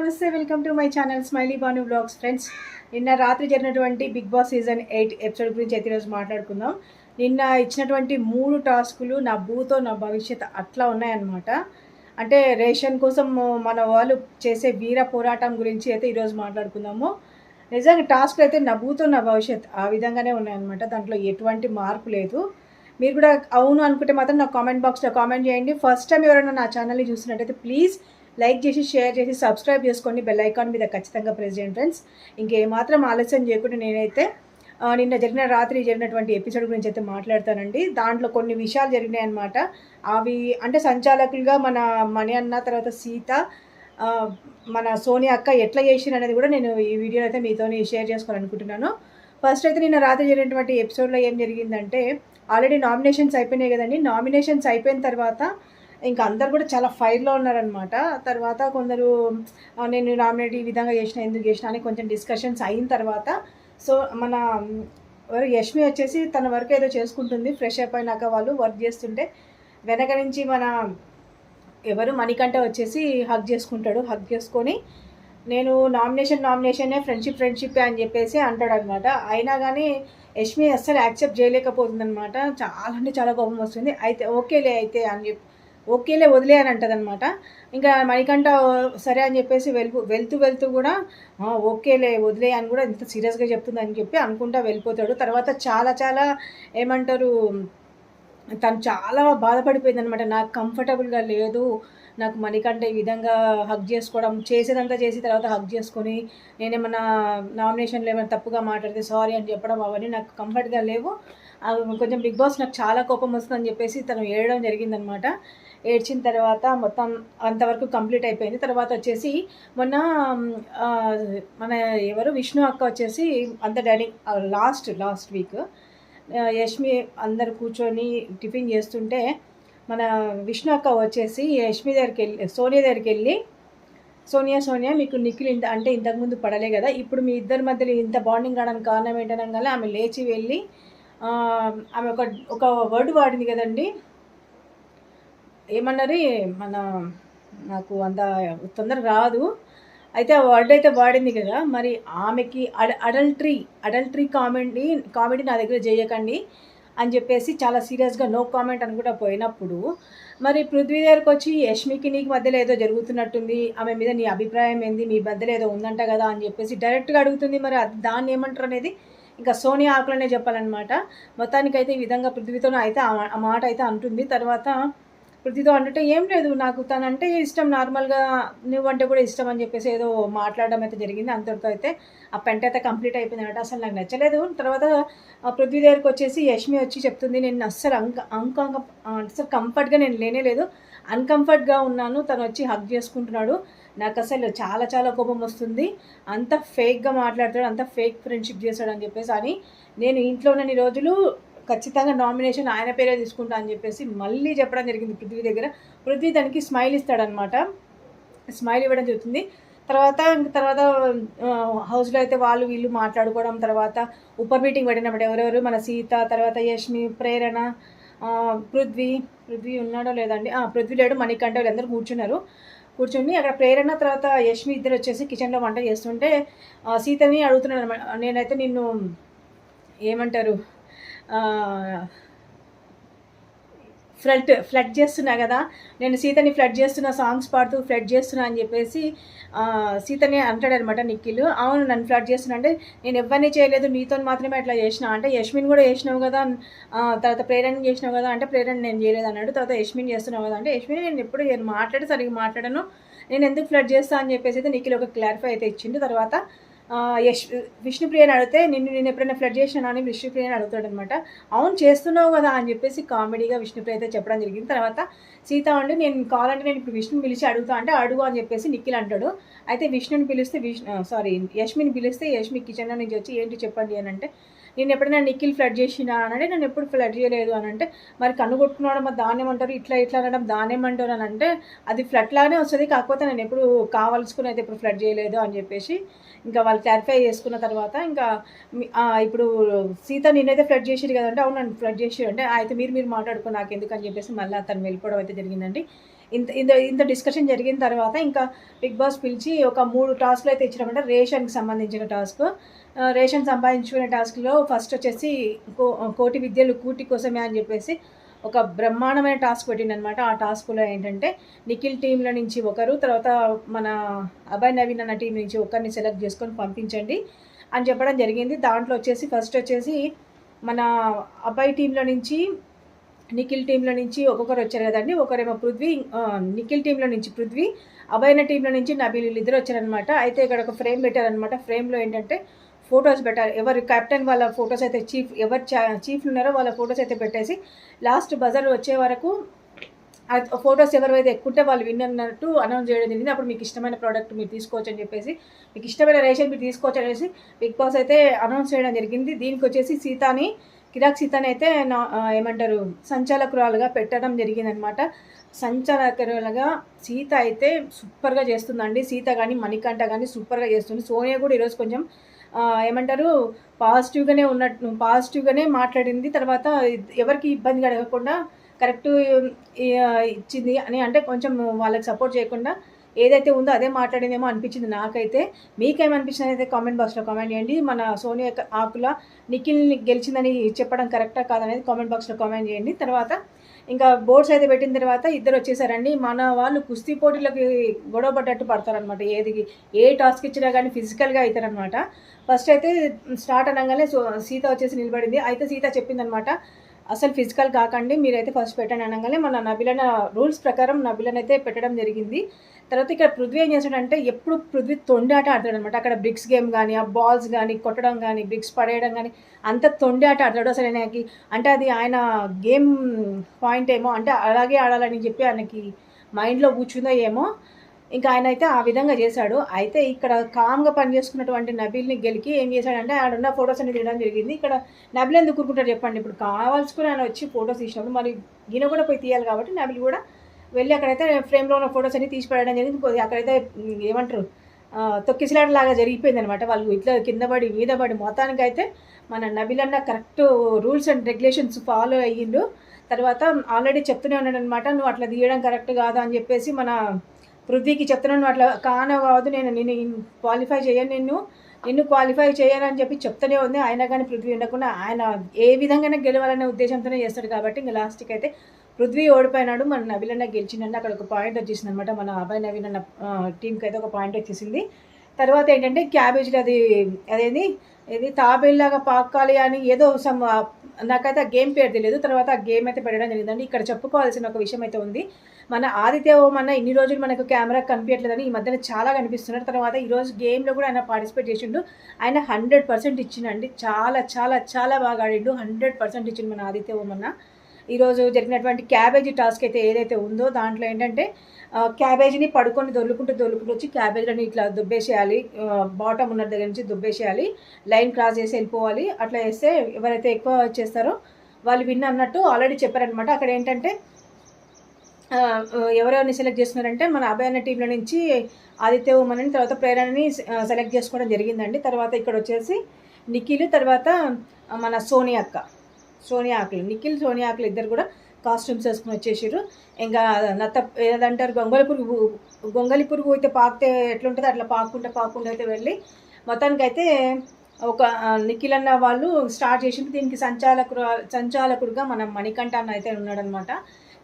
నమస్తే welcome to my channel smiley Banu blogs friends. నిన్న రాత్రి జరిగినటువంటి Big Boss season eight episode గురించి అయితే ఈరోజు మాట్లాడుకుందాం. నిన్న ఇచ్చినటువంటి మూడు టాస్కులు నా భూతో నా భవిష్యత్ అట్లా ఉన్నాయన్నమాట. అంటే రేషన్ కోసం మన వాళ్ళు చేసే వీర పోరాటం గురించి అయితే ఈరోజు మాట్లాడుకుందాము. నిజంగా టాస్క్లు అయితే నా భూతో నా భవిష్యత్ ఆ విధంగానే ఉన్నాయన్నమాట. దాంట్లో ఎటువంటి మార్పు లేదు. మీరు కూడా అవును అనుకుంటే మాత్రం నా కామెంట్ బాక్స్లో కామెంట్ చేయండి. ఫస్ట్ టైం ఎవరైనా నా ఛానల్ని చూసినట్టయితే ప్లీజ్ లైక్ చేసి షేర్ చేసి సబ్స్క్రైబ్ చేసుకోండి బెల్ ఐకాన్ మీద ఖచ్చితంగా ప్రెస్ చేయండి ఫ్రెండ్స్. ఇంకేమాత్రం ఆలస్యం చేయకుండా నేనైతే నిన్న జరిగిన రాత్రి జరిగినటువంటి ఎపిసోడ్ గురించి అయితే మాట్లాడతానండి. దాంట్లో కొన్ని విషయాలు జరిగినాయి అనమాట అవి అంటే సంచాలకులుగా మన మణి అన్న తర్వాత సీత మన సోనియా అక్క ఎట్లా చేసిన అనేది కూడా నేను ఈ వీడియో అయితే మీతో షేర్ చేసుకోవాలనుకుంటున్నాను. ఫస్ట్ అయితే నిన్న రాత్రి జరిగినటువంటి ఎపిసోడ్లో ఏం జరిగిందంటే ఆల్రెడీ నామినేషన్స్ అయిపోయినాయి కదండి. నామినేషన్స్ అయిపోయిన తర్వాత ఇంకా అందరు కూడా చాలా ఫైర్లో ఉన్నారనమాట తర్వాత కొందరు నేను నామినేట్ ఈ విధంగా చేసిన ఎందుకు చేసిన అని కొంచెం డిస్కషన్స్ అయిన తర్వాత సో మన ఎవరు యష్మి వచ్చేసి తన వర్క్ ఏదో చేసుకుంటుంది ఫ్రెష్ అప్ అయినాక వాళ్ళు వర్క్ చేస్తుంటే వెనక నుంచి మన ఎవరు మణికంఠ వచ్చేసి హగ్ చేసుకుంటాడు. హగ్ చేసుకొని నేను నామినేషన్ నామినేషనే ఫ్రెండ్షిప్ ఫ్రెండ్షిప్ అని చెప్పేసి అంటాడు అనమాట అయినా కానీ యష్మి అస్సలు యాక్సెప్ట్ చేయలేకపోతుంది అనమాట చాలా అంటే చాలా కోపం వస్తుంది. అయితే ఓకేలే అయితే అని చెప్పి ఓకేలే వదిలే అని అంటది అనమాట ఇంకా మణికంఠ సరే అని చెప్పేసి వెళ్తూ వెళ్తూ వెళ్తూ కూడా ఓకేలే వదిలే అని కూడా ఇంత సీరియస్గా చెప్తుంది అని చెప్పి అనుకుంటా వెళ్ళిపోతాడు. తర్వాత చాలా చాలా ఏమంటారు తను చాలా బాధపడిపోయింది అనమాట నాకు కంఫర్టబుల్గా లేదు నాకు మణికంఠ ఈ విధంగా హగ్ చేసుకోవడం చేసేదంతా చేసి తర్వాత హగ్ చేసుకొని నేనేమన్నా నామినేషన్లో ఏమైనా తప్పుగా మాట్లాడితే సారీ అని చెప్పడం అవన్నీ నాకు కంఫర్ట్గా లేవు. కొంచెం బిగ్ బాస్ నాకు చాలా కోపం వస్తుందని చెప్పేసి తను ఏడడం జరిగిందనమాట. ఏడ్చిన తర్వాత మొత్తం అంతవరకు కంప్లీట్ అయిపోయింది. తర్వాత వచ్చేసి మొన్న మన ఎవరు? విష్ణు అక్క వచ్చేసి అంత dining last last week Yashmi అందరు కూర్చొని టిఫిన్ చేస్తుంటే మన విష్ణు అక్క వచ్చేసి యష్మి దగ్గరికి వెళ్ళి సోనియా దగ్గరికి వెళ్ళి సోనియా సోనియా మీకు నిఖిల్ ఇంత అంటే ఇంతకుముందు పడలే కదా ఇప్పుడు మీ ఇద్దరి మధ్యలో ఇంత బాండింగ్ కావడానికి కారణం ఏంటనగానే ఆమె లేచి వెళ్ళి ఆమె ఒక ఒక వర్డ్ వాడింది కదండి. ఏమన్నారు మన నాకు అంత తొందర రాదు. అయితే ఆ వర్డ్ అయితే వాడింది కదా మరి ఆమెకి అడ అడల్టరీ అడల్ట్రీ కామెడీ కామెడీ నా దగ్గర చేయకండి అని చెప్పేసి చాలా సీరియస్గా నో కామెంట్ అని కూడా పోయినప్పుడు మరి పృథ్వీ దగ్గరకు వచ్చి యష్మికి నీకు మధ్యలో ఏదో జరుగుతున్నట్టుంది ఆమె మీద నీ అభిప్రాయం ఏంది మీ మధ్యలో ఏదో ఉందంట కదా అని చెప్పేసి డైరెక్ట్గా అడుగుతుంది. మరి అది దాన్ని ఏమంటారు అనేది ఇంకా సోనియా ఆకులనే చెప్పాలన్నమాట. మొత్తానికైతే ఈ విధంగా పృథ్వీతో అయితే ఆ మాట అయితే అంటుంది. తర్వాత పృథ్వీతో అంటే ఏం లేదు నాకు తనంటే ఇష్టం నార్మల్గా నువ్వంటే కూడా ఇష్టం అని చెప్పేసి ఏదో మాట్లాడడం అయితే జరిగింది. అంతటితో అయితే ఆ పెంట అయితే కంప్లీట్ అయిపోయింది అసలు నాకు నచ్చలేదు. తర్వాత ఆ పృథ్వీ దగ్గరికి వచ్చేసి యష్మి వచ్చి చెప్తుంది నేను అస్సలు అంక అంక అసలు కంఫర్ట్గా నేను లేనే లేదు అన్కంఫర్ట్గా ఉన్నాను. తను వచ్చి హగ్ చేసుకుంటున్నాడు. నాకు అసలు చాలా చాలా కోపం వస్తుంది. అంత ఫేక్గా మాట్లాడతాడు అంత ఫేక్ ఫ్రెండ్షిప్ చేస్తాడు అని చెప్పేసి అని నేను ఇంట్లో ఉన్నన్ని రోజులు ఖచ్చితంగా నామినేషన్ ఆయన పేరే తీసుకుంటా అని చెప్పేసి మళ్ళీ చెప్పడం జరిగింది పృథ్వీ దగ్గర. పృథ్వీ దానికి స్మైల్ ఇస్తాడనమాట స్మైల్ ఇవ్వడం జరుగుతుంది. తర్వాత తర్వాత హౌస్లో అయితే వాళ్ళు వీళ్ళు మాట్లాడుకోవడం తర్వాత ఉప మీటింగ్ పెట్టినప్పుడు ఎవరెవరు? మన సీత తర్వాత యష్మి ప్రేరణ పృథ్వీ. పృథ్వీ ఉన్నాడో లేదండి? ఆ, పృథ్వీ లేడు మణికంఠ వీళ్ళందరూ కూర్చున్నారు. కూర్చొని అక్కడ ప్రేరణ తర్వాత యష్మి ఇద్దరు వచ్చేసి కిచెన్లో వంట చేస్తుంటే సీతని అడుగుతున్నాను అనమాట నేనైతే నిన్ను ఏమంటారు ఫ్లడ్ ఫ్లడ్ చేస్తున్నా కదా. నేను సీతని ఫ్లడ్ చేస్తున్నా సాంగ్స్ పాడుతూ ఫ్లడ్ చేస్తున్నా అని చెప్పేసి ఆ, సీతని అంటాడనమాట నిఖిల్. అవును నన్ను ఫ్లడ్ చేస్తున్నా అంటే నేను ఎవరిని చేయలేదు నీతో మాత్రమే అట్లా చేసిన. అంటే యష్మిన్ కూడా చేసినావు కదా తర్వాత ప్రేరణ చేసినావు కదా అంటే ప్రేరణ నేను చేయలేదు అన్నాడు. తర్వాత యష్మిన్ చేస్తున్నావు కదా అంటే యష్మిన్ నేను ఎప్పుడు నేను మాట్లాడే సరిగ్గా మాట్లాడను. నేను ఎందుకు ఫ్లడ్ చేస్తా అని చెప్పేసి అయితే నిఖిల్ ఒక క్లారిఫై అయితే ఇచ్చిండు. తర్వాత యశ్ విష్ణుప్రియని అడిగితే నిన్ను నేను ఎప్పుడైనా ఫ్లడ్ చేసినా అని విష్ణుప్రియని అడుగుతాడు అనమాట అవును చేస్తున్నావు కదా అని చెప్పేసి కామెడీగా విష్ణుప్రియ అయితే చెప్పడం జరిగింది. తర్వాత సీత అండి నేను కావాలంటే నేను ఇప్పుడు విష్ణుని పిలిచి అడుగుతా అంటే అడుగు అని చెప్పేసి నిఖిల్ అంటాడు. అయితే విష్ణుని పిలిస్తే విష్ణు సారీ యష్మిని పిలిస్తే యష్మి కిచెన్లో నుంచి వచ్చి ఏంటి చెప్పండి అని అంటే నేను ఎప్పుడైనా నిఖిల్ ఫ్లడ్ చేసినా అని నేను ఎప్పుడు ఫ్లడ్ చేయలేదు అని అంటే మరి కన్ను కొట్టుకున్నాడు మరి దాన్ని ఇట్లా ఇట్లా అనడం దాన్ని అంటారు అని అంటే అది ఫ్లడ్ లాగానే వస్తుంది. కాకపోతే నేను ఎప్పుడు కావాల్సుకుని అయితే ఇప్పుడు ఫ్లడ్ చేయలేదు అని చెప్పేసి ఇంకా వాళ్ళు క్లారిఫై చేసుకున్న తర్వాత ఇంకా ఇప్పుడు సీత నేనైతే ఫ్లడ్ చేసిరు కదంటే అవును నన్ను ఫ్లడ్ చేసిరు అంటే అయితే మీరు మీరు మాట్లాడుకో నాకు ఎందుకు అని చెప్పేసి మళ్ళీ అతను వెళ్ళిపోవడం అయితే జరిగిందండి. ఇంత ఇంత ఇంత డిస్కషన్ జరిగిన తర్వాత ఇంకా బిగ్ బాస్ పిలిచి ఒక మూడు టాస్క్లు అయితే ఇచ్చినామంటే రేషన్కి సంబంధించిన టాస్క్ రేషన్ సంపాదించుకునే టాస్క్లో ఫస్ట్ వచ్చేసి కో కోటి విద్యలు కూటి కోసమే అని చెప్పేసి ఒక బ్రహ్మాండమైన టాస్క్ పెట్టిండనమాట ఆ టాస్క్లో ఏంటంటే నిఖిల్ టీంల నుంచి ఒకరు తర్వాత మన అభయ్ నవీన్ అన్న టీం నుంచి ఒకరిని సెలెక్ట్ చేసుకొని పంపించండి అని చెప్పడం జరిగింది. దాంట్లో వచ్చేసి ఫస్ట్ వచ్చేసి మన అబ్బాయి టీంలో నుంచి నిఖిల్ టీంలో నుంచి ఒక్కొక్కరు వచ్చారు కదండి. ఒకరేమో పృథ్వీ నిఖిల్ టీంలో నుంచి పృథ్వీ అభయన టీంలో నుంచి నబీల్ ఇద్దరు వచ్చారనమాట అయితే ఇక్కడ ఒక ఫ్రేమ్ పెట్టారనమాట ఫ్రేమ్లో ఏంటంటే ఫొటోస్ పెట్టారు ఎవరు కెప్టెన్ వాళ్ళ ఫొటోస్ అయితే చీఫ్ ఎవరు చీఫ్లు ఉన్నారో వాళ్ళ ఫొటోస్ అయితే పెట్టేసి లాస్ట్ బజర్ వచ్చే వరకు ఫొటోస్ ఎవరైతే ఎక్కుంటే వాళ్ళు విన్ అన్నట్టు అనౌన్స్ చేయడం జరిగింది. అప్పుడు మీకు ఇష్టమైన ప్రోడక్ట్ మీరు తీసుకోవచ్చు అని చెప్పేసి మీకు ఇష్టమైన రేషన్ మీరు తీసుకోవచ్చు అనేసి బిగ్ బాస్ అయితే అనౌన్స్ చేయడం జరిగింది. దీనికి వచ్చేసి సీతాని కిరాక్ సీతాని అయితే నా ఏమంటారు సంచాలకురాలుగా పెట్టడం జరిగిందనమాట సంచాలకురాలుగా సీత అయితే సూపర్గా చేస్తుందండి. సీత కానీ మణికంఠ కానీ సూపర్గా చేస్తుంది. సోనియా కూడా ఈరోజు కొంచెం ఏమంటారు పాజిటివ్గానే ఉన్నట్టు పాజిటివ్గానే మాట్లాడింది. తర్వాత ఎవరికి ఇబ్బంది కలగకుండా కరెక్ట్ ఇచ్చింది అని అంటే కొంచెం వాళ్ళకి సపోర్ట్ చేయకుండా ఏదైతే ఉందో అదే మాట్లాడిందేమో అనిపించింది నాకైతే. మీకేమనిపించింది అయితే కామెంట్ బాక్స్లో కామెంట్ చేయండి. మన సోనియా ఆకుల నిఖిల్ని గెలిచిందని చెప్పడం కరెక్టా కాదనేది కామెంట్ బాక్స్లో కామెంట్ చేయండి. తర్వాత ఇంకా బోర్డ్స్ అయితే పెట్టిన తర్వాత ఇద్దరు వచ్చేసారండి. మన వాళ్ళు కుస్తీ పోటీలకి గొడవ పడ్డట్టు పడతారనమాట ఏది ఏ టాస్క్ ఇచ్చినా కానీ ఫిజికల్గా అవుతారనమాట ఫస్ట్ అయితే స్టార్ట్ అనగానే సో సీత వచ్చేసి నిలబడింది. అయితే సీత చెప్పిందనమాట అసలు ఫిజికల్ కాకండి మీరైతే ఫస్ట్ పెట్టండి అనగానే మన నబిలన రూల్స్ ప్రకారం నబిలనైతే పెట్టడం జరిగింది. తర్వాత ఇక్కడ పృథ్వీ ఏం చేస్తాడంటే ఎప్పుడు పృథ్వీ తొండి ఆట ఆడతాడు అనమాట అక్కడ బ్రిక్స్ గేమ్ కానీ ఆ బాల్స్ కానీ కొట్టడం కానీ బ్రిక్స్ పడేయడం కానీ అంత తొండి ఆట ఆడతాడు అసలు ఆయనకి అంటే అది ఆయన గేమ్ పాయింట్ ఏమో అంటే అలాగే ఆడాలని చెప్పి ఆయనకి మైండ్లో కూర్చుందో ఏమో. ఇంకా ఆయన అయితే ఆ విధంగా చేశాడు. అయితే ఇక్కడ కామ్గా పనిచేసుకున్నటువంటి నబీల్ని గెలికి ఏం చేశాడంటే ఆడ ఉన్న ఫొటోస్ అన్ని తీయడం జరిగింది. ఇక్కడ నబీల్ ఎందుకు కూరుకుంటాడు చెప్పండి. ఇప్పుడు కావాల్సుకుని ఆయన వచ్చి ఫొటోస్ తీసినప్పుడు మరి ఈయన కూడా పోయి తీయాలి కాబట్టి నబిల్ కూడా వెళ్ళి అక్కడైతే ఫ్రేమ్లో ఉన్న ఫొటోస్ అన్ని తీసి పడడం జరిగింది. అక్కడైతే ఏమంటారు తొక్కిసలాట లాగా జరిగిపోయింది అనమాట వాళ్ళు ఇట్లా కింద పడి మీద పడి మొత్తానికి అయితే మన నబిలన్న correct rules and regulations follow అయ్యిండు. తర్వాత ఆల్రెడీ చెప్తూనే ఉన్నాడు అనమాట నువ్వు అట్లా తీయడం కరెక్ట్ కాదు అని చెప్పేసి మన పృథ్వీకి చెప్తున్నాను అట్లా కానవాదు నేను నిన్ను క్వాలిఫై చేయను నిన్ను నిన్ను క్వాలిఫై చేయనని చెప్పి చెప్తూనే ఉంది. ఆయన కానీ పృథ్వీ ఉండకుండా ఆయన ఏ విధంగానే గెలవాలనే ఉద్దేశంతోనే చేస్తాడు కాబట్టి ఇంకా లాస్ట్కి అయితే పృథ్వీ ఓడిపోయినాడు. మన నవీలన్న అన్న అక్కడ ఒక పాయింట్ వచ్చేసింది అనమాట మన అభయ్ నవీన్ అన్న టీంకి అయితే ఒక పాయింట్ వచ్చేసింది. తర్వాత ఏంటంటే క్యాబేజీలు అది అదేంది ఇది తాబేల్లాగా పాకాలి అని ఏదో సమ్ నాకైతే ఆ గేమ్ పేరు తెలియదు తర్వాత ఆ గేమ్ అయితే పెట్టడం జరిగిందండి. ఇక్కడ చెప్పుకోవాల్సిన ఒక విషయం అయితే ఉంది. మన ఆదిత్య ఓం అన్న ఇన్ని రోజులు మనకు కెమెరా కనిపించట్లేదని ఈ మధ్యన చాలా కనిపిస్తున్నారు తర్వాత ఈరోజు గేమ్లో కూడా ఆయన పార్టిసిపేట్ చేసిండు. ఆయన హండ్రెడ్ పర్సెంట్ ఇచ్చిండండి. చాలా చాలా చాలా బాగా ఆడిండు. హండ్రెడ్ పర్సెంట్ ఇచ్చిండు మన ఆదిత్య ఓం అన్న. ఈరోజు జరిగినటువంటి క్యాబేజీ టాస్క్ అయితే ఏదైతే ఉందో దాంట్లో ఏంటంటే క్యాబేజీని పడుకొని దొల్లుకుంటూ దొల్లుకుంటూ వచ్చి క్యాబేజీని ఇట్లా దుబ్బేసేయాలి. బాటమ్ ఉన్న దగ్గర నుంచి దుబ్బేసేయాలి. లైన్ క్రాస్ చేసి వెళ్ళిపోవాలి. అట్లా చేస్తే ఎవరైతే ఎక్కువ చేస్తారో వాళ్ళు విన్ అన్నట్టు ఆల్రెడీ చెప్పారనమాట అక్కడ ఏంటంటే ఎవరెవరిని సెలెక్ట్ చేస్తున్నారంటే మన అభయన్న అన్న టీంలో నుంచి ఆదిత్య ఉమన్ తర్వాత ప్రేరణని సెలెక్ట్ చేసుకోవడం జరిగిందండి. తర్వాత ఇక్కడ వచ్చేసి నిఖిల్ తర్వాత మన సోనియా అక్క. సోనియా ఆకులు. నిఖిల్ సోనియా ఆకులు ఇద్దరు కూడా కాస్ట్యూమ్స్ వేసుకుని వచ్చేసారు ఇంకా నత్త ఏదంటారు? గొంగలి పురుగు గొంగలి పురుగు అయితే పాకితే ఎట్లుంటుందో అట్లా పాకుంటా పాకుంటా అయితే వెళ్ళి మొత్తానికైతే అయితే ఒక నిఖిల్ అన్న వాళ్ళు స్టార్ట్ చేసిండ్రు. దీనికి సంచాలకుడు సంచాలకుడుగా మన మణికంఠ అన్న అయితే ఉన్నాడనమాట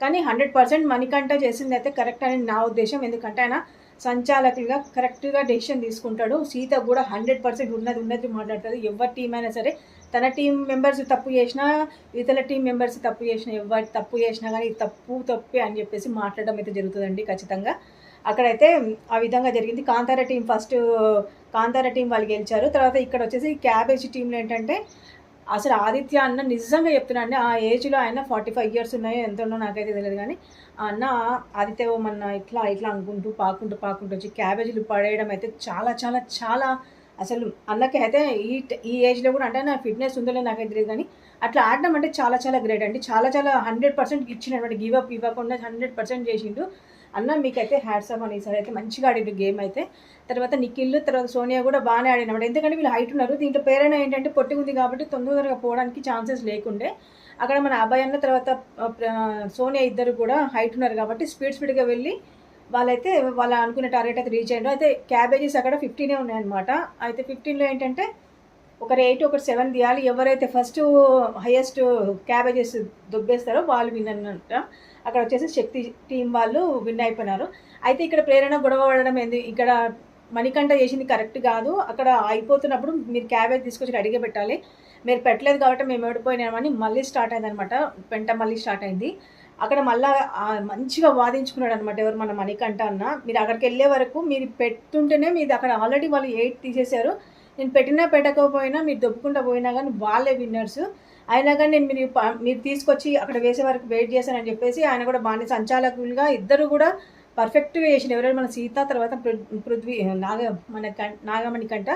కానీ హండ్రెడ్ పర్సెంట్ మణికంఠ చేసింది అయితే కరెక్ట్ అని నా ఉద్దేశం. ఎందుకంటే ఆయన సంచాలకులుగా కరెక్ట్గా డెసిషన్ తీసుకుంటాడు. సీత కూడా హండ్రెడ్ పర్సెంట్ ఉన్నది ఉన్నది మాట్లాడుతుంది. ఎవరి టీం అయినా సరే తన టీం మెంబర్స్ తప్పు చేసినా ఇతర టీం మెంబర్స్ తప్పు చేసినా ఎవరు తప్పు చేసినా కానీ తప్పు తప్పే అని చెప్పేసి మాట్లాడడం అయితే జరుగుతుందండి ఖచ్చితంగా. అక్కడైతే ఆ విధంగా జరిగింది. Kantara team first Kantara team వాళ్ళు గెలిచారు. తర్వాత ఇక్కడ వచ్చేసి క్యాబేజ్ టీంలో ఏంటంటే అసలు ఆదిత్య అన్న నిజంగా చెప్తున్నాను ఆ ఏజ్లో ఆయన ఫార్టీ ఫైవ్ ఇయర్స్ ఉన్నాయో ఎంత ఉన్నో నాకైతే తెలియదు కానీ అన్న ఆదిత్య ఓమన్న ఇట్లా ఇట్లా అనుకుంటూ పాకుంటూ పాకుంటూ వచ్చి క్యాబేజీలు పడేయడం అయితే చాలా చాలా చాలా అసలు అన్నకి అయితే ఈ ఈ ఏజ్లో కూడా అంటే నా ఫిట్నెస్ ఉందో లేదో నాకైతే తెలియదు కానీ అట్లా ఆడడం అంటే చాలా చాలా గ్రేట్ అండి. చాలా చాలా హండ్రెడ్ పర్సెంట్ ఇచ్చినటువంటి గివ్ అప్ ఇవ్వకుండా హండ్రెడ్ పర్సెంట్ చేసిండు. అన్న మీకైతే హ్యాట్సప్ అని ఈసారి అయితే మంచిగా ఆడిండు గేమ్ అయితే. తర్వాత నిఖిల్ తర్వాత సోనియా కూడా బాగానే ఆడినమాట. ఎందుకంటే వీళ్ళు హైట్ ఉన్నారు. దీంట్లో పేరైనా ఏంటంటే పొట్టి ఉంది కాబట్టి తొందరగా పోవడానికి ఛాన్సెస్ లేకుండే. అక్కడ మన అబ్బాయి అన్న తర్వాత సోనియా ఇద్దరు కూడా హైట్ ఉన్నారు కాబట్టి స్పీడ్ స్పీడ్గా వెళ్ళి వాళ్ళైతే వాళ్ళ అనుకున్న టార్గెట్ అయితే రీచ్ అయ్యారు అయితే క్యాబేజెస్ అక్కడ ఫిఫ్టీనే ఉన్నాయన్నమాట. అయితే ఫిఫ్టీన్లో ఏంటంటే ఒకరు ఎయిట్ ఒకరు సెవెన్ తీయాలి. ఎవరైతే ఫస్ట్ హైయెస్ట్ క్యాబేజెస్ దొబ్బేస్తారో వాళ్ళు విన్ అన్నట్ట అక్కడ వచ్చేసి శక్తి టీం వాళ్ళు విన్ అయిపోయినారు. అయితే ఇక్కడ ప్రేరణ గొడవ పడడం ఏంది? ఇక్కడ మణికంఠ చేసింది కరెక్ట్ కాదు. అక్కడ అయిపోతున్నప్పుడు మీరు క్యాబేజ్ తీసుకొచ్చి అడిగే పెట్టాలి. మీరు పెట్టలేదు కాబట్టి మేము ఓడిపోయినామని మళ్ళీ స్టార్ట్ అయింది అనమాట పెంట మళ్ళీ స్టార్ట్ అయింది. అక్కడ మళ్ళా మంచిగా వాదించుకున్నాడు అనమాట ఎవరు మన మణికంఠ అన్న. మీరు అక్కడికి వెళ్ళే వరకు మీరు పెట్టుంటేనే మీది అక్కడ ఆల్రెడీ వాళ్ళు ఎయిట్ తీసేశారు. నేను పెట్టినా పెట్టకపోయినా మీరు దొబ్బుకుంటా పోయినా కానీ వాళ్ళే విన్నర్స్. అయినా కానీ నేను మీరు ప- మీరు తీసుకొచ్చి అక్కడ వేసే వరకు వెయిట్ చేశానని చెప్పేసి ఆయన కూడా బాగానే సంచాలకులుగా ఇద్దరు కూడా పర్ఫెక్ట్గా చేసిన ఎవరైనా మన సీత తర్వాత పృథ్వీ నాగ మన నాగమణి కంట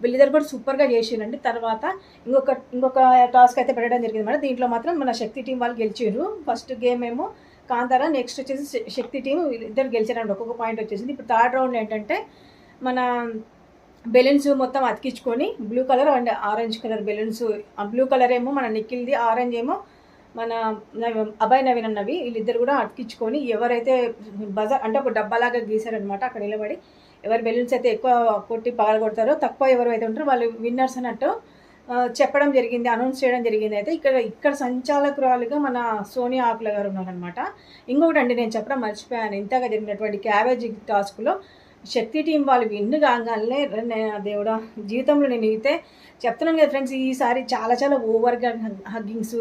వీళ్ళిద్దరు కూడా సూపర్గా చేసిండండి తర్వాత ఇంకొక ఇంకొక టాస్క్ అయితే పెట్టడం జరిగింది మేడం. దీంట్లో మాత్రం మన శక్తి టీం వాళ్ళు గెలిచారు ఫస్ట్ గేమ్ ఏమో కాంతార నెక్స్ట్ వచ్చేసి శక్తి టీం ఇద్దరు గెలిచారండి ఒక్కొక్క పాయింట్ వచ్చేసింది. ఇప్పుడు థర్డ్ రౌండ్ ఏంటంటే మన బెలూన్స్ మొత్తం అతికించుకొని blue colour and orange colour balloons. Blue colour ఏమో మన నిఖిల్ది ఆరెంజ్ ఏమో మన నవ- నవీన్ అన్నవి వీళ్ళిద్దరు కూడా అతికించుకొని ఎవరైతే బజార్ అంటే ఒక డబ్బాలాగా గీసారనమాట అక్కడ నిలబడి ఎవరు బెలూన్స్ అయితే ఎక్కువ కొట్టి పగలగొడతారో తక్కువ ఎవరు అయితే ఉంటారో వాళ్ళు విన్నర్స్ అన్నట్టు చెప్పడం జరిగింది అనౌన్స్ చేయడం జరిగింది. అయితే ఇక్కడ ఇక్కడ సంచాలకురాలుగా మన సోనియా ఆకుల గారు ఉన్నారనమాట ఇంకొకటి అండి నేను చెప్పడం మర్చిపోయాను. ఇంతగా జరిగినటువంటి క్యాబేజీ టాస్క్లో శక్తి టీం వాళ్ళు విన్ను కాగానే దేవుడా జీవితంలో నేను అయితే చెప్తున్నాను కదా ఫ్రెండ్స్ ఈసారి చాలా చాలా ఓవర్గా హగ్గింగ్స్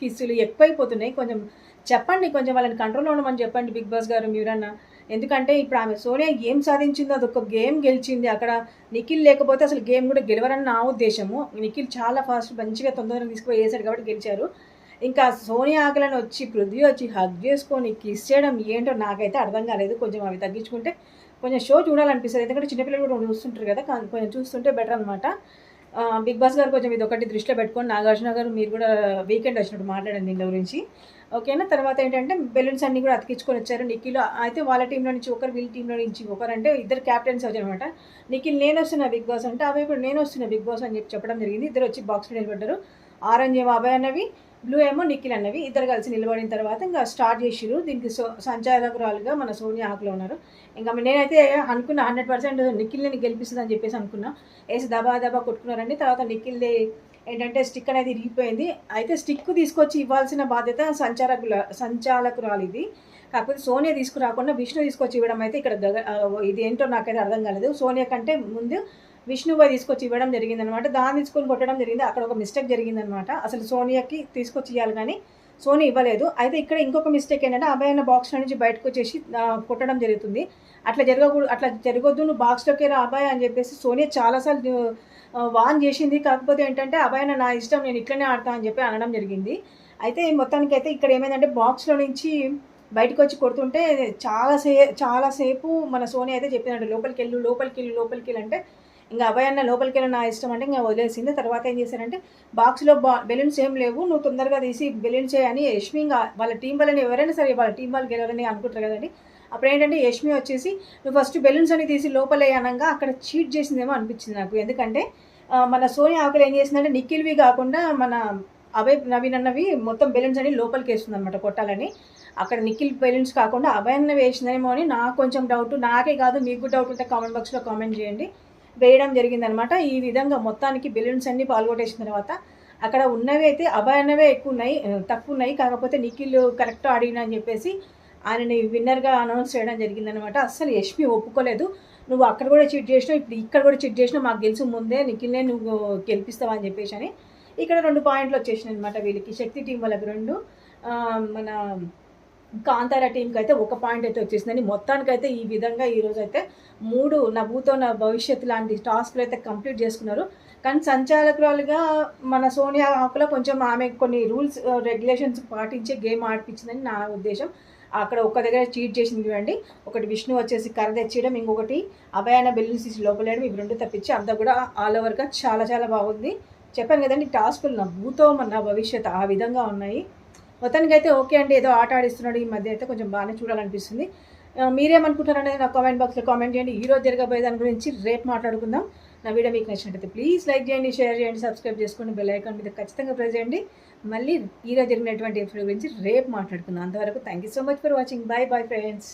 కిస్సులు ఎక్కువైపోతున్నాయి. కొంచెం చెప్పండి కొంచెం వాళ్ళని కంట్రోల్లో ఉండమని చెప్పండి బిగ్ బాస్ గారు మీరన్నా. ఎందుకంటే ఇప్పుడు ఆమె సోనియా ఏం సాధించిందో? అదొక గేమ్ గెలిచింది. అక్కడ నిఖిల్ లేకపోతే అసలు గేమ్ కూడా గెలవరని నా ఉద్దేశము. నిఖిల్ చాలా ఫాస్ట్ మంచిగా తొందరగా తీసుకుపోయి వేసాడు కాబట్టి గెలిచారు. ఇంకా సోనియా ఆకలని వచ్చి పృథ్వీ వచ్చి హగ్ చేసుకొని కిస్ చేయడం ఏంటో నాకైతే అర్థం కాలేదు. కొంచెం అవి తగ్గించుకుంటే కొంచెం షో చూడాలనిపిస్తుంది. ఎందుకంటే చిన్నపిల్లలు కూడా చూస్తుంటారు కదా కొంచెం చూస్తుంటే బెటర్ అనమాట బిగ్ బాస్ గారు కొంచెం ఇది ఒకటి దృష్టిలో పెట్టుకొని నాగార్జున గారు మీరు కూడా వీకెండ్ వచ్చినట్టు మాట్లాడండి దీని గురించి. ఓకేనా తర్వాత ఏంటంటే బెలూన్స్ అన్ని కూడా అతికించుకొని వచ్చారు. నిఖిల్ అయితే వాళ్ళ టీంలో నుంచి ఒకరు వీళ్ళ టీంలో నుంచి ఒకరు అంటే ఇద్దరు క్యాప్టెన్స్ వచ్చారనమాట నిఖిల్ నేను వస్తున్నా బిగ్ బాస్ అంటే అవి ఇప్పుడు నేను వస్తున్నా బిగ్ బాస్ అని చెప్పి చెప్పడం జరిగింది. ఇద్దరు వచ్చి బాక్స్లో నిలబడ్డారు. ఆరెంజ్ ఏమో అభయ్ అన్నవి బ్లూ ఏమో నిఖిల్ అన్నవి. ఇద్దరు కలిసి నిలబడిన తర్వాత ఇంకా స్టార్ట్ చేసిరు దీనికి సో సంచాలకురాలుగా మన సోనియా ఆకులో ఉన్నారు. ఇంకా నేనైతే అనుకున్నా హండ్రెడ్ పర్సెంట్ నిఖిల్ని గెలిపిస్తుంది అని చెప్పేసి అనుకున్నా. వేసి దబా దబా కొట్టుకున్నారండి. తర్వాత నిఖిల్ది ఏంటంటే స్టిక్ అనేది ఇరిగిపోయింది. అయితే స్టిక్ తీసుకొచ్చి ఇవ్వాల్సిన బాధ్యత సంచాలకుల సంచాలకురాలు ఇది కాకపోతే సోనియా తీసుకురాకుండా విష్ణు తీసుకొచ్చి ఇవ్వడం అయితే ఇక్కడ ఇది ఏంటో నాకైతే అర్థం కాలేదు. సోనియా కంటే ముందు విష్ణుబాయ్ తీసుకొచ్చి ఇవ్వడం జరిగిందనమాట దాన్ని తీసుకొని కొట్టడం జరిగింది. అక్కడ ఒక మిస్టేక్ జరిగిందనమాట అసలు సోనియాకి తీసుకొచ్చి ఇవ్వాలి కానీ సోని ఇవ్వలేదు. అయితే ఇక్కడ ఇంకొక మిస్టేక్ ఏంటంటే అబ్బాయి అన్న బాక్స్ నుంచి బయటకు వచ్చేసి కొట్టడం జరుగుతుంది. అట్లా జరగకూడదు అట్లా జరగొద్దు నువ్వు బాక్స్లోకి రా అబ్బాయి అని చెప్పేసి సోనియా చాలాసార్లు వాన్ చేసింది. కాకపోతే ఏంటంటే అబ్బాయి నా ఇష్టం నేను ఇట్లనే ఆడతా అని చెప్పి అనడం జరిగింది. అయితే మొత్తానికి అయితే ఇక్కడ ఏమైందంటే బాక్స్లో నుంచి బయటకు వచ్చి కొడుతుంటే చాలాసే చాలాసేపు మన సోనియా అయితే చెప్పిందంటే లోపలికి వెళ్ళు లోపలికి వెళ్ళు లోపలికి వెళ్ళు అంటే ఇంకా అబ్బాయి అన్న లోపలికి వెళ్ళి నా ఇష్టం అంటే ఇంకా వదిలేసింది. తర్వాత ఏం చేశారంటే బాక్స్లో బా బెలూన్స్ ఏం లేవు నువ్వు తొందరగా తీసి బెలూన్స్ చేయని యష్మి ఇంకా వాళ్ళ టీం వాళ్ళని ఎవరైనా సరే వాళ్ళ టీం వాళ్ళు గెలవాలని అనుకుంటారు కదండి. అప్పుడు ఏంటంటే యష్మి వచ్చేసి నువ్వు ఫస్ట్ బెలూన్స్ అని తీసి లోపలే అక్కడ చీట్ చేసిందేమో అనిపించింది నాకు. ఎందుకంటే మన సోనియా ఆకులు ఏం చేసిందంటే నిఖిల్వి కాకుండా మన అభయ్ నవీన్ అన్నవి మొత్తం బెలూన్స్ అని లోపలికి వేస్తుంది అనమాట కొట్టాలని. అక్కడ నిఖిల్ బెలూన్స్ కాకుండా అభయ్ అన్న వేసిందేమో అని నాకు కొంచెం డౌట్ నాకే కాదు మీకు డౌట్ ఉంటే కామెంట్ బాక్స్లో కామెంట్ చేయండి. వేయడం జరిగిందనమాట. ఈ విధంగా మొత్తానికి బెలూన్స్ అన్ని పాల్గొట్టేసిన తర్వాత అక్కడ ఉన్నవి అయితే అభయనవే ఎక్కువ ఉన్నాయి తక్కువ ఉన్నాయి కాకపోతే నిఖిల్ కరెక్ట్ ఆడిన అని చెప్పేసి ఆయనని విన్నర్గా అనౌన్స్ చేయడం జరిగిందనమాట. అస్సలు యష్మి ఒప్పుకోలేదు. నువ్వు అక్కడ కూడా చిట్ చేసినావు ఇప్పుడు ఇక్కడ కూడా చిట్ చేసినావు మాకు గెలిచి ముందే నిఖిల్నే నువ్వు గెలిపిస్తావు అని చెప్పేసి అని. ఇక్కడ రెండు పాయింట్లు వచ్చేసినాయి అనమాట వీళ్ళకి. శక్తి టీం వాళ్ళకి రెండు మన కాంతార టీంకి అయితే ఒక పాయింట్ అయితే వచ్చేసిందని మొత్తానికైతే ఈ విధంగా ఈరోజు అయితే మూడు నా నా భవిష్యత్తు లాంటి టాస్క్లు అయితే కంప్లీట్ చేసుకున్నారు. కానీ సంచాలకురాలుగా మన సోనియా ఆకులో కొంచెం ఆమె కొన్ని రూల్స్ రెగ్యులేషన్స్ uh, పాటించే గేమ్ ఆడిపించిందని నా ఉద్దేశం. అక్కడ ఒక్క దగ్గర చీట్ చేసింది చూడండి. ఒకటి విష్ణు వచ్చేసి కర్ర తెచ్చేయడం ఇంకొకటి అభయాన బెలూన్స్ తీసి లోపలేయడం ఇవి రెండు తప్పించి అంతా కూడా ఆల్ ఓవర్గా చాలా చాలా బాగుంది. చెప్పాను కదండి టాస్కులు నా భూతో నా భవిష్యత్ ఆ విధంగా ఉన్నాయి. మొత్తానికి అయితే ఓకే అండి ఏదో ఆట ఆడిస్తున్నాడు ఈ మధ్య అయితే కొంచెం బాగానే చూడాలనిపిస్తుంది. ఆ, మీరేమనుకుంటారనేది నా కామెంట్ బాక్స్లో కామెంట్ చేయండి. ఈ రోజు జరగబోయే దాని గురించి రేపు మాట్లాడుకుందాం. నా వీడియో మీకు నచ్చినట్టయితే ప్లీజ్ లైక్ చేయండి షేర్ చేయండి సబ్స్క్రైబ్ చేసుకోండి బెల్ ఐకాన్ మీద ఖచ్చితంగా ప్రెస్ చేయండి. మళ్ళీ ఈరోజు జరిగినటువంటి ఎపిసోడ్ గురించి రేపు మాట్లాడుకుందాం. అంతవరకు thank you so much for watching bye bye friends